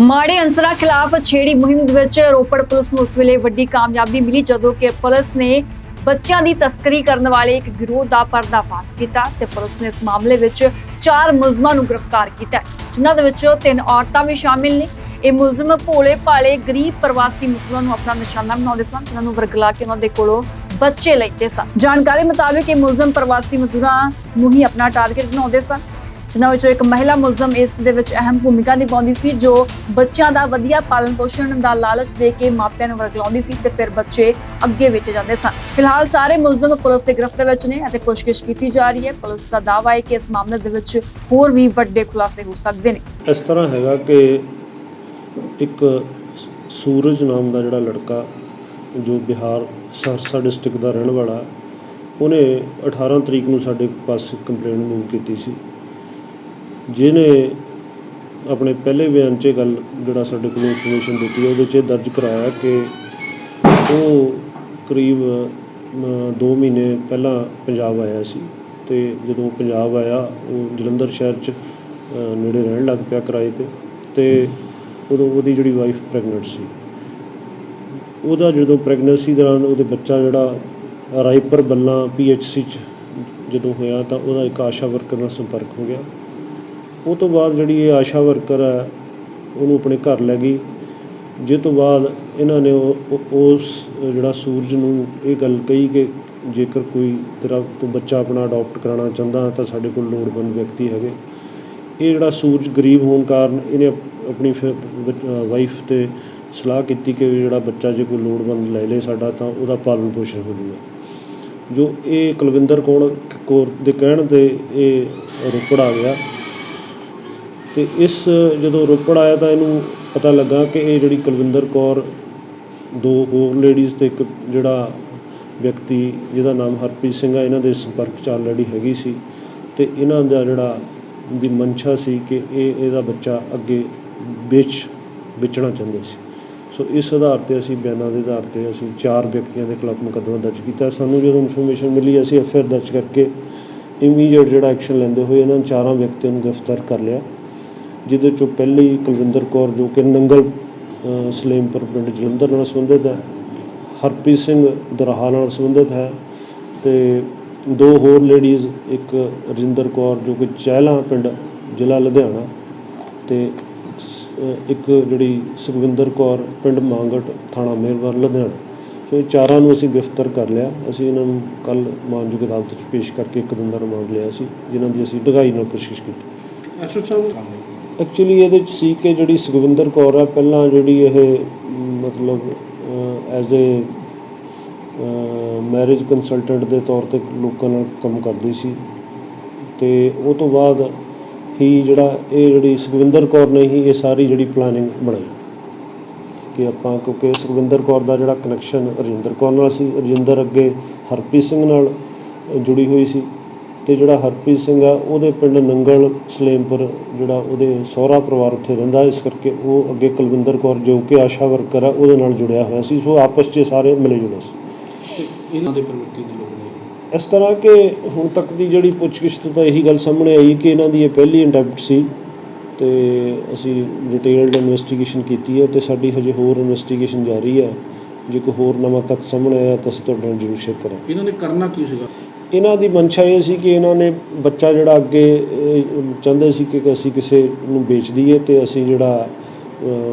ਮਾੜੇ ਅੰਸਰਾਂ ਖਿਲਾਫ ਛੇੜੀ ਮੁਹਿੰਮ ਦੇ ਵਿੱਚ ਰੋਪੜ ਪੁਲਿਸ ਨੂੰ ਉਸ ਵੇਲੇ ਵੱਡੀ ਕਾਮਯਾਬੀ ਮਿਲੀ ਜਦੋਂ ਕਿ ਪੁਲਿਸ ਨੇ ਬੱਚਿਆਂ ਦੀ ਤਸਕਰੀ ਕਰਨ ਵਾਲੇ ਇੱਕ ਗਿਰੋਹ ਦਾ ਪਰਦਾਫਾਸ਼ ਕੀਤਾ ਤੇ ਪੁਲਿਸ ਨੇ ਇਸ ਮਾਮਲੇ ਵਿੱਚ ਚਾਰ ਮੁਲਜ਼ਮਾਂ ਨੂੰ ਗ੍ਰਿਫਤਾਰ ਕੀਤਾ ਜਿਨ੍ਹਾਂ ਦੇ ਵਿੱਚ ਤਿੰਨ ਔਰਤਾਂ ਵੀ ਸ਼ਾਮਿਲ ਨੇ। ਇਹ ਮੁਲਜ਼ਮ ਭੋਲੇ ਭਾਲੇ ਗਰੀਬ ਪ੍ਰਵਾਸੀ ਮੁਸਲਿਮਾਂ ਨੂੰ ਆਪਣਾ ਨਿਸ਼ਾਨਾ ਬਣਾਉਂਦੇ ਸਨ, ਜਿਨ੍ਹਾਂ ਨੂੰ ਵਰਗਲਾ ਕੇ ਉਹਨਾਂ ਦੇ ਕੋਲੋਂ ਬੱਚੇ ਲੈਂਦੇ ਸਨ। ਜਾਣਕਾਰੀ ਮੁਤਾਬਕ ਇਹ ਮੁਲਜ਼ਮ ਪ੍ਰਵਾਸੀ ਮਜ਼ਦੂਰਾਂ ਨੂੰ ਹੀ ਆਪਣਾ ਟਾਰਗੇਟ ਬਣਾਉਂਦੇ ਸਨ। ਜਿਨ੍ਹਾਂ ਵਿੱਚੋਂ ਇੱਕ ਮਹਿਲਾ ਮੁਲਜ਼ਮ ਇਸ ਦੇ ਵਿੱਚ ਅਹਿਮ ਭੂਮਿਕਾ ਨਿਭਾਉਂਦੀ ਸੀ, ਜੋ ਬੱਚਿਆਂ ਦਾ ਵਧੀਆ ਪਾਲਣ ਪੋਸ਼ਣ ਦਾ ਲਾਲਚ ਦੇ ਕੇ ਮਾਪਿਆਂ ਨੂੰ ਵਰਗਲਾਉਂਦੀ ਸੀ ਤੇ ਫਿਰ ਬੱਚੇ ਅੱਗੇ ਵੇਚੇ ਜਾਂਦੇ ਸਨ। ਫਿਲਹਾਲ ਸਾਰੇ ਮੁਲਜ਼ਮ ਪੁਲਿਸ ਦੇ ਗ੍ਰਿਫਤ ਵਿੱਚ ਨੇ ਅਤੇ ਪੁੱਛਗਿੱਛ ਕੀਤੀ ਜਾ ਰਹੀ ਹੈ, ਪੁਲਿਸ ਦਾ ਦਾਅਵਾ ਹੈ ਕਿ ਇਸ ਮਾਮਲੇ ਦੇ ਵਿੱਚ ਹੋਰ ਵੀ ਵੱਡੇ ਖੁਲਾਸੇ ਹੋ ਸਕਦੇ ਨੇ। ਇਸ ਤਰ੍ਹਾਂ ਹੈਗਾ ਕਿ ਇੱਕ ਸੂਰਜ ਨਾਮ ਦਾ ਜਿਹੜਾ ਲੜਕਾ, ਜੋ ਬਿਹਾਰ ਸਰਸਾ ਡਿਸਟ੍ਰਿਕਟ ਦਾ ਰਹਿਣ ਵਾਲਾ, ਉਹਨੇ 18 ਤਰੀਕ ਨੂੰ ਸਾਡੇ ਪਾਸ ਕੰਪਲੇਂਟ ਮੂਵ ਕੀਤੀ ਸੀ। ਜਿਹਨੇ ਆਪਣੇ ਪਹਿਲੇ ਬਿਆਨ 'ਚ ਇਹ ਗੱਲ ਜਿਹੜਾ ਸਾਡੇ ਕੋਲ ਇਨਫੋਰਮੇਸ਼ਨ ਦਿੱਤੀ ਹੈ, ਉਹਦੇ 'ਚ ਇਹ ਦਰਜ ਕਰਾਇਆ ਕਿ ਉਹ ਕਰੀਬ 2 ਮਹੀਨੇ ਪਹਿਲਾਂ ਪੰਜਾਬ ਆਇਆ ਸੀ ਤੇ ਜਦੋਂ ਪੰਜਾਬ ਆਇਆ, ਉਹ ਜਲੰਧਰ ਸ਼ਹਿਰ 'ਚ ਨੇੜੇ ਰਹਿਣ ਲੱਗ ਪਿਆ ਕਿਰਾਏ ਤੇ ਤੇ ਉਦੋਂ ਉਹਦੀ ਜਿਹੜੀ ਵਾਈਫ ਪ੍ਰੈਗਨੈਂਟ ਸੀ। ਉਹਦਾ ਜਦੋਂ ਪ੍ਰੈਗਨੈਂਸੀ ਦੌਰਾਨ ਉਹਦੇ ਬੱਚਾ ਜਿਹੜਾ ਰਾਈਪਰ ਬੱਲਾ ਪੀਐਚਸੀ 'ਚ ਜਦੋਂ ਹੋਇਆ ਤਾਂ ਉਹਦਾ ਇੱਕ ਆਸ਼ਾ ਵਰਕਰ ਨਾਲ ਸੰਪਰਕ ਹੋ ਗਿਆ। ਉਹ ਤੋਂ ਬਾਅਦ ਜਿਹੜੀ ਇਹ ਆਸ਼ਾ ਵਰਕਰ ਹੈ, ਉਹਨੂੰ ਆਪਣੇ ਘਰ ਲੈ ਗਈ। ਜਿਸ ਤੋਂ ਬਾਅਦ ਇਹਨਾਂ ਨੇ ਉਹ- ਉਸ ਜਿਹੜਾ ਸੂਰਜ ਨੂੰ ਇਹ ਗੱਲ ਕਹੀ ਕਿ ਜੇਕਰ ਕੋਈ ਤੇਰਾ, ਤੂੰ ਬੱਚਾ ਆਪਣਾ ਅਡਾਪਟ ਕਰਾਉਣਾ ਚਾਹੁੰਦਾ ਤਾਂ ਸਾਡੇ ਕੋਲ ਲੋੜਵੰਦ ਵਿਅਕਤੀ ਹੈਗੇ। ਇਹ ਜਿਹੜਾ ਸੂਰਜ ਗਰੀਬ ਹੋਣ ਕਾਰਨ ਇਹਨੇ ਆਪ- ਆਪਣੀ ਵਾਈਫ ਤੇ ਸਲਾਹ ਕੀਤੀ ਕਿ ਜਿਹੜਾ ਬੱਚਾ ਜੇ ਕੋਈ ਲੋੜਵੰਦ ਲੈ ਲੇ ਸਾਡਾ, ਤਾਂ ਉਹਦਾ ਪਾਲਣ ਪੋਸ਼ਣ ਹੋ ਜਾਊਗਾ ਜੋ ਇਹ ਕੁਲਵਿੰਦਰ ਕੌਰ ਕੌਰ ਦੇ ਕਹਿਣ ਤੇ ਇਹ ਰੋਪੜ ਆ ਗਿਆ। ਅਤੇ ਇਸ, ਜਦੋਂ ਰੋਪੜ ਆਇਆ ਤਾਂ ਇਹਨੂੰ ਪਤਾ ਲੱਗਾ ਕਿ ਇਹ ਜਿਹੜੀ ਕੁਲਵਿੰਦਰ ਕੌਰ, ਦੋ ਹੋਰ ਲੇਡੀਜ਼ ਅਤੇ ਇੱਕ ਜਿਹੜਾ ਵਿਅਕਤੀ ਜਿਹਦਾ ਨਾਮ ਹਰਪ੍ਰੀਤ ਸਿੰਘ ਆ, ਇਹਨਾਂ ਦੇ ਸੰਪਰਕ ਚ ਆਲਰੇਡੀ ਹੈਗੀ ਸੀ ਅਤੇ ਇਹਨਾਂ ਦਾ ਜਿਹੜਾ ਦੀ ਮਨਸ਼ਾ ਸੀ ਕਿ ਇਹ, ਇਹਦਾ ਬੱਚਾ ਅੱਗੇ ਵੇਚ, ਵੇਚਣਾ ਚਾਹੁੰਦੇ ਸੀ। ਸੋ ਇਸ ਆਧਾਰ ਤੇ ਅਸੀਂ, ਬਿਆਨਾਂ ਦੇ ਆਧਾਰ ਤੇ ਅਸੀਂ ਚਾਰ ਵਿਅਕਤੀਆਂ ਦੇ ਖਿਲਾਫ ਮੁਕੱਦਮਾ ਦਰਜ ਕੀਤਾ। ਸਾਨੂੰ ਜਦੋਂ ਇਨਫੋਰਮੇਸ਼ਨ ਮਿਲੀ, ਅਸੀਂ ਐਫਆਈਆਰ ਦਰਜ ਕਰਕੇ ਇਮੀਡੀਏਟ ਜਿਹੜਾ ਐਕਸ਼ਨ ਲੈਂਦੇ ਹੋਏ ਇਹਨਾਂ ਚਾਰਾਂ ਵਿਅਕਤੀਆਂ ਨੂੰ ਗ੍ਰਿਫਤਾਰ ਕਰ ਲਿਆ। ਜਿਹਦੇ ਚੋਂ ਪਹਿਲੀ ਕੁਲਵਿੰਦਰ ਕੌਰ ਜੋ ਕਿ ਨੰਗਲ ਸਲੇਮਪੁਰ ਪਿੰਡ ਜਲੰਧਰ ਨਾਲ ਸੰਬੰਧਿਤ ਹੈ। ਹਰਪ੍ਰੀਤ ਸਿੰਘ ਦਰਹਾ ਨਾਲ ਸੰਬੰਧਿਤ ਹੈ ਤੇ ਦੋ ਹੋਰ ਲੇਡੀਜ਼ ਇੱਕ ਰਜਿੰਦਰ ਕੌਰ ਜੋ ਕਿ ਚਹਿਲਾ ਪਿੰਡ, ਜ਼ਿਲ੍ਹਾ ਲੁਧਿਆਣਾ ਤੇ ਇੱਕ ਜਿਹੜੀ ਸੁਖਵਿੰਦਰ ਕੌਰ ਪਿੰਡ ਮੰਗਟ, ਥਾਣਾ ਮਿਹਰਬਾਨ ਲੁਧਿਆਣਾ। ਸੋ ਇਹ ਚਾਰਾਂ ਨੂੰ ਅਸੀਂ ਗ੍ਰਿਫਤਾਰ ਕਰ ਲਿਆ। ਅਸੀਂ ਇਹਨਾਂ ਨੂੰ ਕੱਲ ਮਾਨਯੋਗ ਅਦਾਲਤ 'ਚ ਪੇਸ਼ ਕਰਕੇ ਇੱਕ ਦਿਨ ਦਾ ਰਿਮਾਂਡ ਲਿਆ ਸੀ, ਜਿਨ੍ਹਾਂ ਦੀ ਅਸੀਂ ਡੂੰਘਾਈ ਨਾਲ ਕੋਸ਼ਿਸ਼ ਕੀਤੀ। ਅਸ਼ੋਕ ਸਾਹਿਬ ਐਕਚੁਅਲੀ ਇਹਦੇ ਚ ਸੀ ਕਿ ਜਿਹੜੀ ਸੁਖਵਿੰਦਰ ਕੌਰ ਆ, ਪਹਿਲਾਂ ਜਿਹੜੀ ਇਹ ਮਤਲਬ ਐਜ਼ ਅ ਮੈਰਿਜ ਕੰਸਲਟੈਂਟ ਦੇ ਤੌਰ ਤੇ ਲੋਕਾਂ ਨਾਲ ਕੰਮ ਕਰਦੀ ਸੀ ਤੇ ਉਹ ਤੋਂ ਬਾਅਦ ਹੀ ਜਿਹੜਾ, ਇਹ ਜਿਹੜੀ ਸੁਖਵਿੰਦਰ ਕੌਰ ਨੇ ਹੀ ਇਹ ਸਾਰੀ ਜਿਹੜੀ ਪਲੈਨਿੰਗ ਬਣਾਈ ਕਿ ਆਪਾਂ, ਕਿਉਂਕਿ ਸੁਖਵਿੰਦਰ ਕੌਰ ਦਾ ਜਿਹੜਾ ਕਨੈਕਸ਼ਨ ਰਜਿੰਦਰ ਕੌਰ ਨਾਲ ਸੀ, ਰਜਿੰਦਰ ਅੱਗੇ ਹਰਪ੍ਰੀਤ ਸਿੰਘ ਨਾਲ ਜੁੜੀ ਹੋਈ ਸੀ। ਤੇ ਜਿਹੜਾ ਹਰਪ੍ਰੀਤ ਸਿੰਘ ਆ ਉਹਦੇ ਪਿੰਡ ਨੰਗਲ ਸਲੇਮਪੁਰ ਜਿਹੜਾ ਉਹਦੇ ਸਹੁਰਾ ਪਰਿਵਾਰ ਉੱਥੇ ਰਹਿੰਦਾ ਇਸ ਕਰਕੇ ਉਹ ਅੱਗੇ ਕੁਲਵਿੰਦਰ ਕੌਰ ਜੋ ਕਿ ਆਸ਼ਾ ਵਰਕਰ ਆ ਉਹਦੇ ਨਾਲ ਜੁੜਿਆ ਹੋਇਆ ਸੀ ਸੋ ਆਪਸ 'ਚ ਸਾਰੇ ਮਿਲੇ ਜੁਲੇ ਸੀ। ਇਹਨਾਂ ਦੇ ਪ੍ਰਵਿਰਤੀ ਦੇ ਲੋਕ ਨੇ? ਇਸ ਤਰ੍ਹਾਂ ਕਿ ਹੁਣ ਤੱਕ ਦੀ ਜਿਹੜੀ ਪੁੱਛਗਿੱਛ ਤੋਂ ਤਾਂ ਇਹੀ ਗੱਲ ਸਾਹਮਣੇ ਆਈ ਕਿ ਇਹਨਾਂ ਦੀ ਇਹ ਪਹਿਲੀ ਅਟੈਂਪਟ ਸੀ ਤੇ ਅਸੀਂ ਡਿਟੇਲਡ ਇਨਵੈਸਟੀਗੇਸ਼ਨ ਕੀਤੀ ਹੈ ਤੇ ਸਾਡੀ ਹਜੇ ਹੋਰ ਇਨਵੈਸਟੀਗੇਸ਼ਨ ਜਾਰੀ ਹੈ। ਜੇ ਕੋਈ ਹੋਰ ਨਵਾਂ ਤੱਥ ਸਾਹਮਣੇ ਆਇਆ ਤਾਂ ਅਸੀਂ ਤੁਹਾਡੇ ਨਾਲ ਜ਼ਰੂਰ ਸ਼ੇਅਰ ਕਰਾਂਗੇ। ਇਹਨਾਂ ਨੇ ਕਰਨਾ ਕੀ ਸੀਗਾ? ਇਹਨਾਂ ਦੀ ਮਨਸ਼ਾ ਇਹ ਸੀ ਕਿ ਇਹਨਾਂ ਨੇ ਬੱਚਾ ਜਿਹੜਾ ਅੱਗੇ ਚਾਹੁੰਦੇ ਸੀ ਕਿ ਅਸੀਂ ਕਿਸੇ ਨੂੰ ਵੇਚ ਦਈਏ ਤੇ ਅਸੀਂ ਜਿਹੜਾ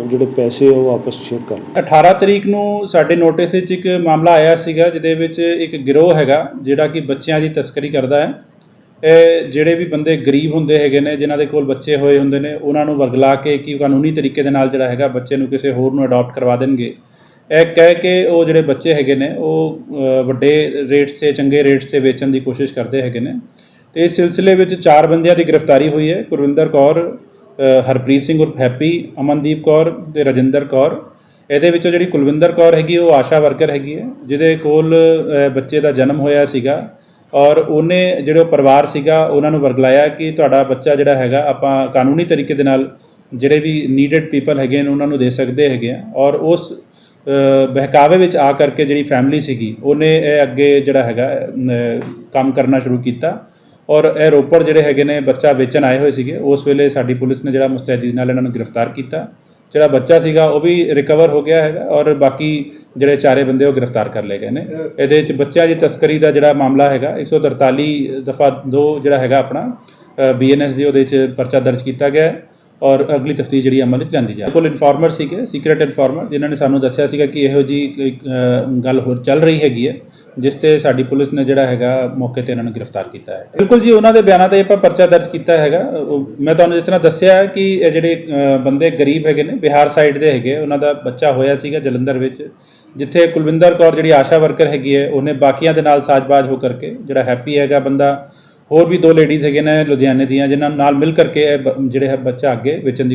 ਜਿਹੜੇ ਪੈਸੇ ਉਹ ਵਾਪਸ ਸ਼ੇਅਰ ਕਰ ਲਈਏ। 18 ਤਰੀਕ ਨੂੰ ਸਾਡੇ ਨੋਟਿਸ ਵਿੱਚ ਇੱਕ ਮਾਮਲਾ ਆਇਆ ਸੀਗਾ, ਜਿਹਦੇ ਵਿੱਚ ਇੱਕ ਗਿਰੋਹ ਹੈਗਾ, ਜਿਹੜਾ ਕਿ ਬੱਚਿਆਂ ਦੀ ਤਸਕਰੀ ਕਰਦਾ ਹੈ। ਇਹ ਜਿਹੜੇ ਵੀ ਬੰਦੇ ਗਰੀਬ ਹੁੰਦੇ ਹੈਗੇ ਨੇ, ਜਿਨ੍ਹਾਂ ਦੇ ਕੋਲ ਬੱਚੇ ਹੋਏ ਹੁੰਦੇ ਨੇ, ਉਹਨਾਂ ਨੂੰ ਵਰਗਲਾ ਕੇ ਕਿ ਕਾਨੂੰਨੀ ਤਰੀਕੇ ਦੇ ਨਾਲ ਜਿਹੜਾ ਹੈਗਾ ਬੱਚੇ ਨੂੰ ਕਿਸੇ ਹੋਰ ਨੂੰ ਅਡਾਪਟ ਕਰਵਾ ਦੇਣਗੇ। ਇਹ ਕਹਿ ਕੇ ਉਹ ਜਿਹੜੇ ਬੱਚੇ ਹੈਗੇ ਨੇ, ਉਹ ਵੱਡੇ ਰੇਟਸ 'ਤੇ, ਚੰਗੇ ਰੇਟਸ 'ਤੇ ਵੇਚਣ ਦੀ ਕੋਸ਼ਿਸ਼ ਕਰਦੇ ਹੈਗੇ ਨੇ। ਤੇ ਇਸ ਸਿਲਸਿਲੇ ਵਿੱਚ ਚਾਰ ਬੰਦਿਆਂ ਦੀ ਗ੍ਰਿਫਤਾਰੀ ਹੋਈ ਹੈ। ਗੁਰਵਿੰਦਰ ਕੌਰ ਹਰਪ੍ਰੀਤ ਸਿੰਘ ਉਰਫ ਹੈਪੀ, ਅਮਨਦੀਪ ਕੌਰ ਤੇ ਰਜਿੰਦਰ ਕੌਰ। ਇਹਦੇ ਵਿੱਚੋਂ ਜਿਹੜੀ ਕੁਲਵਿੰਦਰ ਕੌਰ ਹੈਗੀ, ਉਹ ਆਸ਼ਾ ਵਰਕਰ ਹੈਗੀ ਹੈ, ਜਿਹਦੇ ਕੋਲ ਬੱਚੇ ਦਾ ਜਨਮ ਹੋਇਆ ਸੀਗਾ। ਔਰ ਉਹਨੇ ਜਿਹੜੇ ਉਹ ਪਰਿਵਾਰ ਸੀਗਾ, ਉਹਨਾਂ ਨੂੰ ਵਰਗਲਾਇਆ ਕਿ ਤੁਹਾਡਾ ਬੱਚਾ ਜਿਹੜਾ ਹੈਗਾ, ਆਪਾਂ ਕਾਨੂੰਨੀ ਤਰੀਕੇ ਦੇ ਨਾਲ ਜਿਹੜੇ ਵੀ ਨੀਡਡ ਪੀਪਲ ਹੈਗੇ ਨੇ, ਉਹਨਾਂ ਨੂੰ ਦੇ ਸਕਦੇ ਹੈਗੇ ਆ। ਔਰ ਉਸ ਬਹਿਕਾਵੇ ਵਿੱਚ ਆ ਕਰਕੇ ਜਿਹੜੀ ਫੈਮਿਲੀ ਸੀਗੀ, ਉਹਨੇ ਇਹ ਅੱਗੇ ਜਿਹੜਾ ਹੈਗਾ ਕੰਮ ਕਰਨਾ ਸ਼ੁਰੂ ਕੀਤਾ। ਔਰ ਇਹ ਰੋਪੜ ਜਿਹੜੇ ਹੈਗੇ ਨੇ, ਬੱਚਾ ਵੇਚਣ ਆਏ ਹੋਏ ਸੀਗੇ, ਉਸ ਵੇਲੇ ਸਾਡੀ ਪੁਲਿਸ ਨੇ ਜਿਹੜਾ ਮੁਸਤੈਦੀ ਨਾਲ ਇਹਨਾਂ ਨੂੰ ਗ੍ਰਿਫਤਾਰ ਕੀਤਾ। ਜਿਹੜਾ ਬੱਚਾ ਸੀਗਾ, ਉਹ ਵੀ ਰਿਕਵਰ ਹੋ ਗਿਆ ਹੈਗਾ, ਔਰ ਬਾਕੀ ਜਿਹੜੇ ਚਾਰੇ ਬੰਦੇ ਉਹ ਗ੍ਰਿਫਤਾਰ ਕਰ ਲਏ ਗਏ ਨੇ। ਇਹਦੇ ਵਿੱਚ ਬੱਚਿਆਂ ਦੀ ਤਸਕਰੀ ਦਾ ਜਿਹੜਾ ਮਾਮਲਾ ਹੈਗਾ 143 ਦਫਾ 2 ਜਿਹੜਾ ਹੈਗਾ ਆਪਣਾ ਬੀਐਨਐਸ ਦੀ ਉਹਦੇ ਵਿੱਚ ਪਰਚਾ ਦਰਜ ਕੀਤਾ ਗਿਆ। ਹੈ ਔਰ ਅਗਲੀ ਤਫਤੀਸ਼ ਜਿਹੜੀ ਅਮਲ ਵਿੱਚ ਲਿਆਂਦੀ ਜਾ ਕੋਲ ਇਨਫਾਰਮਰ ਸੀਗੇ ਸੀਕ੍ਰੀਟ ਇਨਫਾਰਮਰ ਜਿਨ੍ਹਾਂ ਨੇ ਸਾਨੂੰ ਦੱਸਿਆ ਸੀਗਾ ਕਿ ਇਹੋ ਜੀ ਗੱਲ ਹੋਰ ਚੱਲ ਰਹੀ ਹੈਗੀ ਹੈ, ਜਿਸ ਤੇ ਸਾਡੀ ਪੁਲਿਸ ਨੇ ਜਿਹੜਾ ਹੈਗਾ ਮੌਕੇ ਤੇ ਇਹਨਾਂ ਨੂੰ ਗ੍ਰਿਫਤਾਰ ਕੀਤਾ ਹੈ। ਬਿਲਕੁਲ ਜੀ, ਉਹਨਾਂ ਦੇ ਬਿਆਨਾਂ ਤੇ ਆਪਾਂ ਪਰਚਾ ਦਰਜ ਕੀਤਾ ਹੈਗਾ। ਮੈਂ ਤੁਹਾਨੂੰ ਜਿਸ ਤਰ੍ਹਾਂ ਦੱਸਿਆ ਕਿ ਇਹ ਜਿਹੜੇ ਬੰਦੇ ਗਰੀਬ ਹੈਗੇ ਨੇ, ਬਿਹਾਰ ਸਾਈਡ ਦੇ ਹੈਗੇ, ਉਹਨਾਂ ਦਾ ਬੱਚਾ ਹੋਇਆ ਸੀਗਾ ਜਲੰਧਰ ਵਿੱਚ, ਜਿੱਥੇ ਕੁਲਵਿੰਦਰ ਕੌਰ ਜਿਹੜੀ ਆਸ਼ਾ ਵਰਕਰ ਹੈਗੀ ਹੈ, ਉਹਨੇ ਬਾਕੀਆਂ ਦੇ ਨਾਲ ਸਾਜ਼ਬਾਜ਼ ਹੋ ਕਰਕੇ ਜਿਹੜਾ ਹੈਪੀ ਹੈਗਾ ਬੰਦਾ ਹੋਰ ਵੀ ਦੋ ਲੇਡੀਜ਼ ਹੈਗੇ ਨੇ ਲੁਧਿਆਣੇ ਦੀਆਂ, ਜਿਨ੍ਹਾਂ ਨਾਲ ਮਿਲ ਕਰਕੇ ਇਹ ਬ- ਜਿਹੜੇ ਹੈ ਬੱਚਾ ਅੱਗੇ ਵੇਚਣ ਦੀ